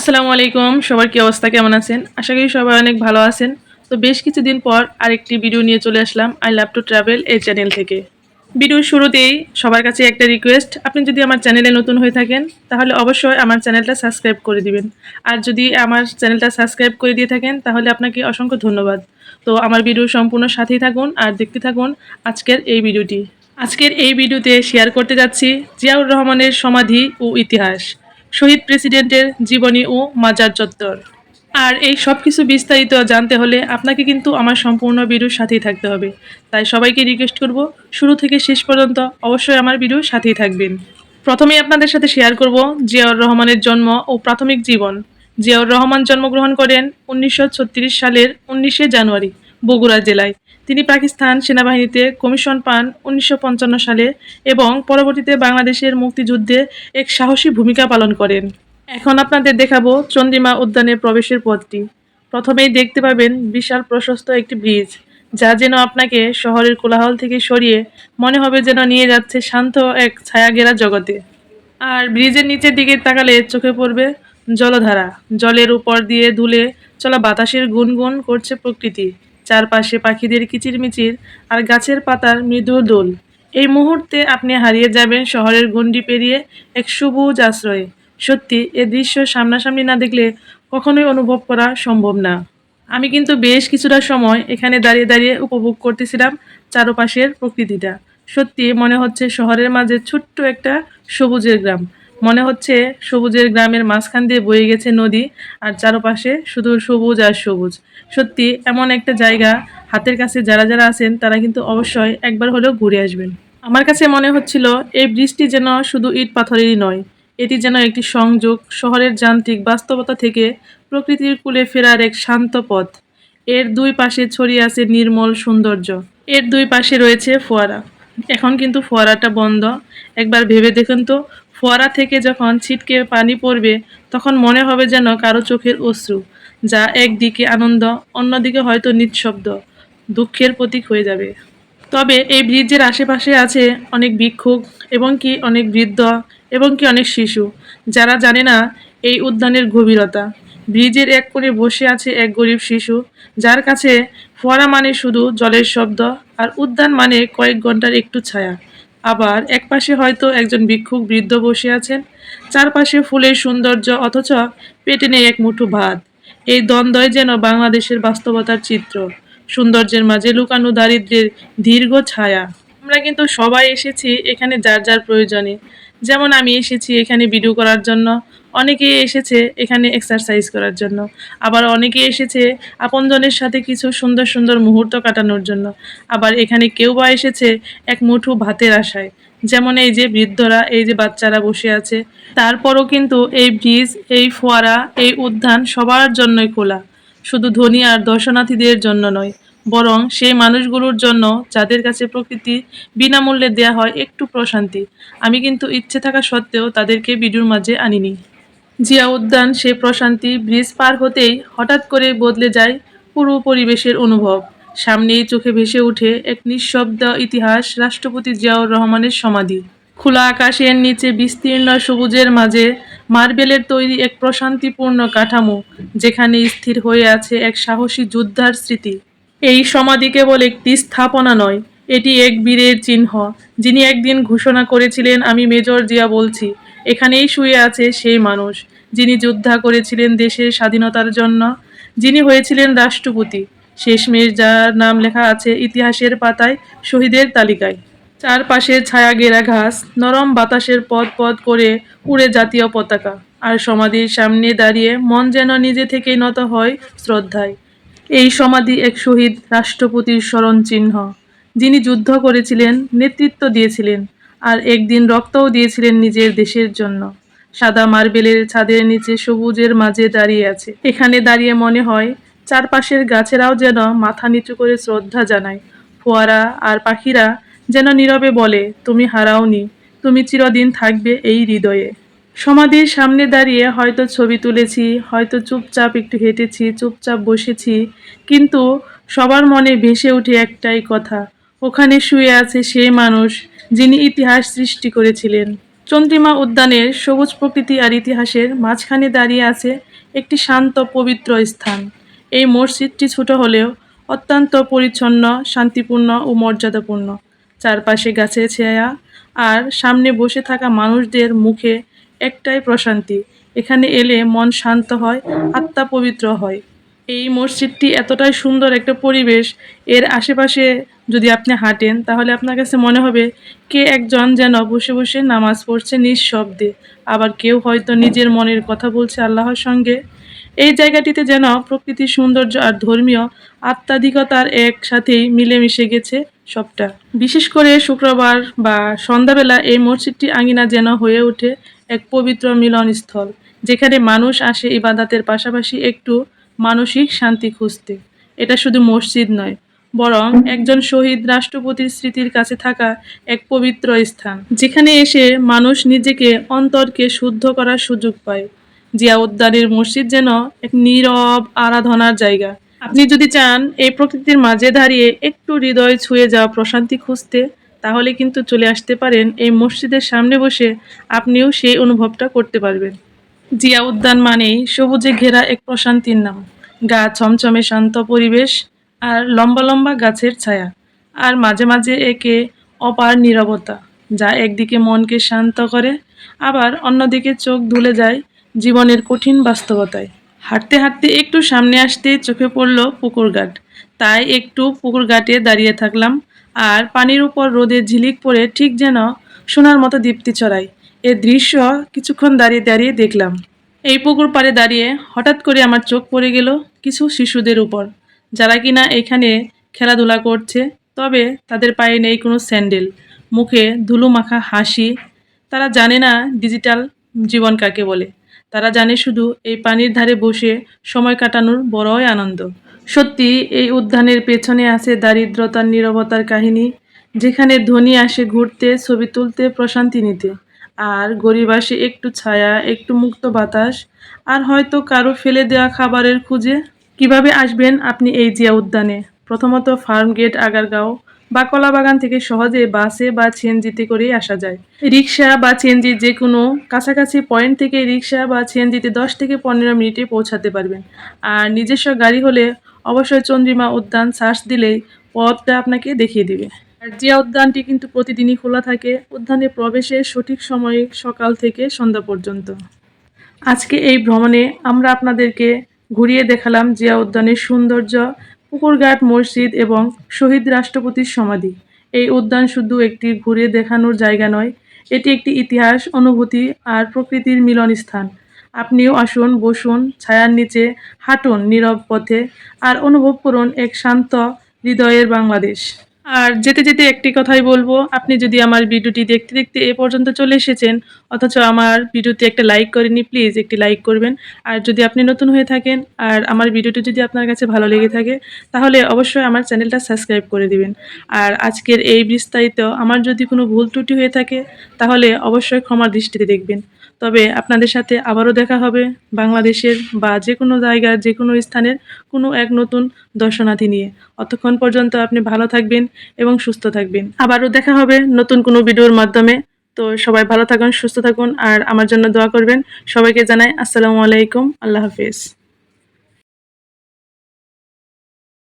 আসসালামু আলাইকুম। সবার কি অবস্থা? কেমন আছেন? আশা করি সবাই অনেক ভালো আছেন। তো বেশ কিছুদিন পর আরেকটি ভিডিও নিয়ে চলে আসলাম আই লাভ টু ট্রাভেল এই চ্যানেল থেকে। ভিডিওর শুরুতেই সবার কাছে একটা রিকোয়েস্ট, আপনি যদি আমার চ্যানেলে নতুন হয়ে থাকেন, তাহলে অবশ্যই আমার চ্যানেলটা সাবস্ক্রাইব করে দিবেন। আর যদি আমার চ্যানেলটা সাবস্ক্রাইব করে দিয়ে থাকেন, তাহলে আপনাকে অসংখ্য ধন্যবাদ। তো আমার ভিডিও সম্পূর্ণ সাথেই থাকুন আর দেখতে থাকুন আজকের এই ভিডিওটি। আজকের এই ভিডিওতে শেয়ার করতে যাচ্ছি জিয়াউর রহমানের সমাধি ও ইতিহাস। শহীদ প্রেসিডেন্টের জীবনী ও মাজার চত্বর। আর এই সব কিছু বিস্তারিত জানতে হলে আপনাকে কিন্তু আমার সম্পূর্ণ ভিডিওর সাথেই থাকতে হবে। তাই সবাইকে রিকোয়েস্ট করব, শুরু থেকে শেষ পর্যন্ত অবশ্যই আমার ভিডিওর সাথেই থাকবেন। প্রথমেই আপনাদের সাথে শেয়ার করব জিয়াউর রহমানের জন্ম ও প্রাথমিক জীবন। জিয়াউর রহমান জন্মগ্রহণ করেন উনিশশো ছত্রিশ সালের উনিশে জানুয়ারি। বগুড়া জেলায়। তিনি পাকিস্তান সেনাবাহিনীতে কমিশন পান উনিশশো পঞ্চান্ন সালে এবং পরবর্তীতে বাংলাদেশের মুক্তিযুদ্ধে এক সাহসী ভূমিকা পালন করেন। এখন আপনাদের দেখাবো চন্দ্রিমা উদ্যানের প্রবেশের পথটি। প্রথমেই দেখতে পাবেন বিশাল প্রশস্ত একটি ব্রিজ, যা যেন আপনাকে শহরের কোলাহল থেকে সরিয়ে মনে হবে যেন নিয়ে যাচ্ছে শান্ত এক ছায়াঘেরা জগতে। আর ব্রিজের নিচের দিকে তাকালে চোখে পড়বে জলধারা। জলের উপর দিয়ে ধুলে চলা বাতাসের গুনগুন করছে প্রকৃতি। চারপাশে পাখিদের কিচিরমিচির আর গাছের পাতার মৃদু দোল। এই মুহূর্তে আপনি হারিয়ে যাবেন শহরের গণ্ডি পেরিয়ে এক সবুজ আশ্রয়ে। সত্যি, এ দৃশ্য সামনাসামনি না দেখলে কখনোই অনুভব করা সম্ভব না। আমি কিন্তু বেশ কিছুটা সময় এখানে দাঁড়িয়ে দাঁড়িয়ে উপভোগ করতেছিলাম চারপাশের প্রকৃতিটা। সত্যি, মনে হচ্ছে শহরের মাঝে ছোট্ট একটা সবুজের গ্রাম। মনে হচ্ছে সবুজের গ্রামের মাঝখান দিয়ে বয়ে গেছে নদী আর চারপাশে শুধু সবুজ আর সবুজ। সত্যি, এমন একটা জায়গা হাতের কাছে যারা যারা আছেন, তারা কিন্তু অবশ্যই একবার হলেও ঘুরে আসবেন। আমার কাছে মনে হচ্ছিল এই বৃষ্টি যেন শুধু ইট পাথরেরই নয়, এটি যেন একটি সংযোগ, শহরের যান্ত্রিক বাস্তবতা থেকে প্রকৃতির কুলে ফেরার এক শান্ত পথ। এর দুই পাশে ছড়িয়ে আছে নির্মল সৌন্দর্য। এর দুই পাশে রয়েছে ফোয়ারা। এখন কিন্তু ফোয়ারাটা বন্ধ। একবার ভেবে দেখুন তো ফোয়ারা থেকে যখন ছিটকে পানি পড়বে, তখন মনে হবে যেন কারও চোখের অশ্রু, যা একদিকে আনন্দ, অন্যদিকে হয়তো নিঃশব্দ, দুঃখের প্রতীক হয়ে যাবে। তবে এই ব্রিজের আশেপাশে আছে অনেক ভিক্ষুক এবং কি অনেক বৃদ্ধ এবং কি অনেক শিশু, যারা জানে না এই উদ্যানের গভীরতা। ব্রিজের এক কোণে বসে আছে এক গরিব শিশু, যার কাছে ফোয়ারা মানে শুধু জলের শব্দ, আর উদ্যান মানে কয়েক ঘণ্টার একটু ছায়া। আবার একপাশে হয়তো একজন ভিক্ষুক বৃদ্ধ বসে আছেন, চারপাশে ফুলের সৌন্দর্য অথচ পেটে নেই এক মুঠো ভাত। এই দ্বন্দ্বই যেন বাংলাদেশের বাস্তবতার চিত্র। সৌন্দর্যের মাঝে লুকানো দারিদ্রের দীর্ঘ ছায়া। আমরা কিন্তু সবাই এসেছি এখানে যার যার প্রয়োজনে। যেমন আমি এসেছি এখানে ভিডিও করার জন্য। অনেকেই এসেছে এখানে এক্সারসাইজ করার জন্য। আবার অনেকে এসেছে আপনজনের সাথে কিছু সুন্দর সুন্দর মুহূর্ত কাটানোর জন্য। আবার এখানে কেউ বা এসেছে এক মুঠো ভাতের আশায়। যেমন এই যে বৃদ্ধরা, এই যে বাচ্চারা বসে আছে। তারপরও কিন্তু এই ব্রিজ, এই ফোয়ারা, এই উদ্যান সবার জন্যই খোলা। শুধু ধনী আর দর্শনার্থীদের জন্য নয়, বরং সেই মানুষগুলোর জন্য যাদের কাছে প্রকৃতি বিনামূল্যে দেয়া হয় একটু প্রশান্তি। আমি কিন্তু ইচ্ছে থাকা সত্ত্বেও তাদেরকে ভিডিওর মাঝে আনিনি। জিয়া উদ্যান সে প্রশান্তি ব্রিজ পার হতেই হঠাৎ করে বদলে যায় পুরো পরিবেশের অনুভব। সামনেই চোখে ভেসে ওঠে এক নিঃশব্দ ইতিহাস রাষ্ট্রপতি জিয়াউর রহমানের সমাধি। খোলা আকাশের নিচে বিস্তীর্ণ সবুজের মাঝে মার্বেলের তৈরি এক প্রশান্তিপূর্ণ কাঠামো, যেখানে স্থির হয়ে আছে এক সাহসী যোদ্ধার স্মৃতি। এই সমাধি কেবল একটি স্থাপনা নয়, এটি এক বীরের চিহ্ন। যিনি একদিন ঘোষণা করেছিলেন, আমি মেজর জিয়া বলছি, এখানেই শুয়ে আছে সেই মানুষ। যিনি যোদ্ধা করেছিলেন দেশের স্বাধীনতার জন্য, যিনি হয়েছিলেন রাষ্ট্রপতি। শেষমেশ যার নাম লেখা আছে ইতিহাসের পাতায়, শহীদের তালিকায়। চারপাশের ছায়া ঘেরা ঘাস, নরম বাতাসের পথ পথ করে উড়ে জাতীয় পতাকা। আর সমাধির সামনে দাঁড়িয়ে মন যেন নিজে থেকেই নত হয় শ্রদ্ধায়। এই সমাধি এক শহীদ রাষ্ট্রপতির স্মরণ চিহ্ন যিনি যুদ্ধ করেছিলেন, নেতৃত্ব দিয়েছিলেন, আর একদিন রক্তও দিয়েছিলেন নিজের দেশের জন্য। সাদা মার্বেলের ছাদের নিচে সবুজের মাঝে দাঁড়িয়ে আছে। এখানে দাঁড়িয়ে মনে হয় চারপাশের গাছেরাও যেন মাথা নিচু করে শ্রদ্ধা জানায়। ফোয়ারা আর পাখিরা যেন নীরবে বলে, তুমি হারাওনি, তুমি চিরদিন থাকবে এই হৃদয়ে। সমাধির সামনে দাঁড়িয়ে হয়তো ছবি তুলেছি, হয়তো চুপচাপ একটু হেঁটেছি, চুপচাপ বসেছি, কিন্তু সবার মনে ভেসে উঠে একটাই কথা, ওখানে শুয়ে আছে সেই মানুষ যিনি ইতিহাস সৃষ্টি করেছিলেন। চন্দ্রিমা উদ্যানের সবুজ প্রকৃতি আর ইতিহাসের মাঝখানে দাঁড়িয়ে আছে একটি শান্ত, পবিত্র স্থান। এই মসজিদটি ছোট হলেও অত্যন্ত পরিচ্ছন্ন, শান্তিপূর্ণ ও মর্যাদাপূর্ণ। চারপাশে গাছের ছেয়া আর সামনে বসে থাকা মানুষদের মুখে একটাই প্রশান্তি, এখানে এলে মন শান্ত হয়, আত্মা পবিত্র হয়। এই মসজিদটি এতটাই সুন্দর একটা পরিবেশ। এর আশেপাশে যদি আপনি হাঁটেন, তাহলে আপনার কাছে মনে হবে কে একজন যেন বসে বসে নামাজ পড়ছে নিঃশব্দে। আবার কেউ হয়তো নিজের মনের কথা বলছে আল্লাহর সঙ্গে। এই জায়গাটিতে যেন প্রকৃতির সৌন্দর্য আর ধর্মীয় আত্মাধিকতার একসাথেই মিলেমিশে গেছে সবটা। বিশেষ করে শুক্রবার বা সন্ধ্যাবেলা এই মসজিদটি আঙিনা যেন হয়ে ওঠে এক পবিত্র মিলনস্থল, যেখানে মানুষ আসে ইবাদাতের পাশাপাশি একটু মানসিক শান্তি খুঁজতে। এটা শুধু মসজিদ নয়, বরং একজন শহীদ রাষ্ট্রপতির স্মৃতির কাছে থাকা এক পবিত্র স্থান, যেখানে এসে মানুষ নিজেকে অন্তরকে শুদ্ধ করার সুযোগ পায়। জিয়া উদ্যানের মসজিদ যেন এক নীরব আরাধনার জায়গা। আপনি যদি চান এই প্রকৃতির মাঝে দাঁড়িয়ে একটু হৃদয় ছুঁয়ে যাওয়া প্রশান্তি খুঁজতে, তাহলে কিন্তু চলে আসতে পারেন এই মসজিদের সামনে বসে আপনিও সেই অনুভবটা করতে পারবেন। জিয়া উদ্যান মানেই সবুজে ঘেরা এক প্রশান্তির নাম। গা ছমছমে শান্ত পরিবেশ আর লম্বা লম্বা গাছের ছায়া। আর মাঝে মাঝে একে অপার নীরবতা, যা একদিকে মনকে শান্ত করে, আবার অন্যদিকে চোখ ধুলে যায় জীবনের কঠিন বাস্তবতায়। হাঁটতে হাঁটতে একটু সামনে আসতে চোখে পড়ল পুকুর ঘাট। তাই একটু পুকুর ঘাটে দাঁড়িয়ে থাকলাম, আর পানির উপর রোদে ঝিলিক পড়ে ঠিক যেন সোনার মতো দীপ্তি ছড়ায়। এ দৃশ্য কিছুক্ষণ দাঁড়িয়ে দাঁড়িয়ে দেখলাম। এই পুকুর পাড়ে দাঁড়িয়ে হঠাৎ করে আমার চোখ পড়ে গেল কিছু শিশুদের উপর, যারা কিনা এখানে খেলাধুলা করছে, তবে তাদের পায়ে নেই কোনো স্যান্ডেল, মুখে ধুলো মাখা হাসি। তারা জানে না ডিজিটাল জীবন কাকে বলে। তারা জানে শুধু এই পানির ধারে বসে সময় কাটানোর বড়ই আনন্দ। সত্যি, এই উদ্যানের পেছনে আছে দারিদ্রতার নীরবতার কাহিনী, যেখানে ধনী আসে ঘুরতে, ছবি তুলতে, প্রশান্তি নিতে। আর গরিব আসে একটু ছায়া, একটু মুক্ত বাতাস। আর হয়তো কারও ফেলে দেওয়া খাবারের খুঁজে। কীভাবে আসবেন আপনি এই জিয়া উদ্যানে? প্রথমত ফার্ম গেট, আগারগাঁও বা কলাবাগান থেকে সহজে বাসে বা সিএনজিতে করেই আসা যায়। রিক্সা বা সিএনজি যে কোনো কাছাকাছি পয়েন্ট থেকে রিক্সা বা সিএনজিতে দশ থেকে পনেরো মিনিটে পৌঁছাতে পারবেন। আর নিজস্ব গাড়ি হলে অবশ্যই চন্দ্রিমা উদ্যান সার্চ দিলেই পথটা আপনাকে দেখিয়ে দিবে। আর জিয়া উদ্যানটি কিন্তু প্রতিদিনই খোলা থাকে, উদ্যানে প্রবেশের সঠিক সময় সকাল থেকে সন্ধ্যা পর্যন্ত। আজকে এই ভ্রমণে আমরা আপনাদেরকে ঘুরিয়ে দেখালাম জিয়া উদ্যানের সৌন্দর্য, পুকুরঘাট মসজিদ এবং শহীদ রাষ্ট্রপতির সমাধি। এই উদ্যান শুধু একটি ঘুরে দেখানোর জায়গা নয়, এটি একটি ইতিহাস, অনুভূতি আর প্রকৃতির মিলন স্থান আপনিও আসুন, বসুন, ছায়ার নিচে হাঁটুন নীরব পথে আর অনুভব করুন এক শান্ত হৃদয়ের বাংলাদেশ। আর যেতে যেতে একটি কথাই বলব, আপনি যদি আমার ভিডিওটি দেখতে দেখতে এ পর্যন্ত চলে এসেছেন, অথচ আমার ভিডিওতে একটা লাইক করেনি প্লিজ একটি লাইক করবেন। আর যদি আপনি নতুন হয়ে থাকেন, আর আমার ভিডিওটি যদি আপনার কাছে ভালো লেগে থাকে, তাহলে অবশ্যই আমার চ্যানেলটা সাবস্ক্রাইব করে দিবেন। আর আজকের এই বিস্তারিত আমার যদি কোনো ভুল ত্রুটি হয়ে থাকে, তাহলে অবশ্যই ক্ষমার দৃষ্টিতে দেখবেন। তবে আপনাদের সাথে আবারও দেখা হবে বাংলাদেশের বা যে কোনো জায়গার যে কোনো স্থানের কোনো এক নতুন দর্শনার্থী নিয়ে। অতক্ষণ পর্যন্ত আপনি ভালো থাকবেন এবং সুস্থ থাকবেন। আবারও দেখা হবে নতুন কোনো ভিডিওর মাধ্যমে। তো সবাই ভালো থাকুন, সুস্থ থাকুন, আর আমার জন্য দোয়া করবেন। সবাইকে জানাই আসসালামু আলাইকুম, আল্লাহ হাফিজ।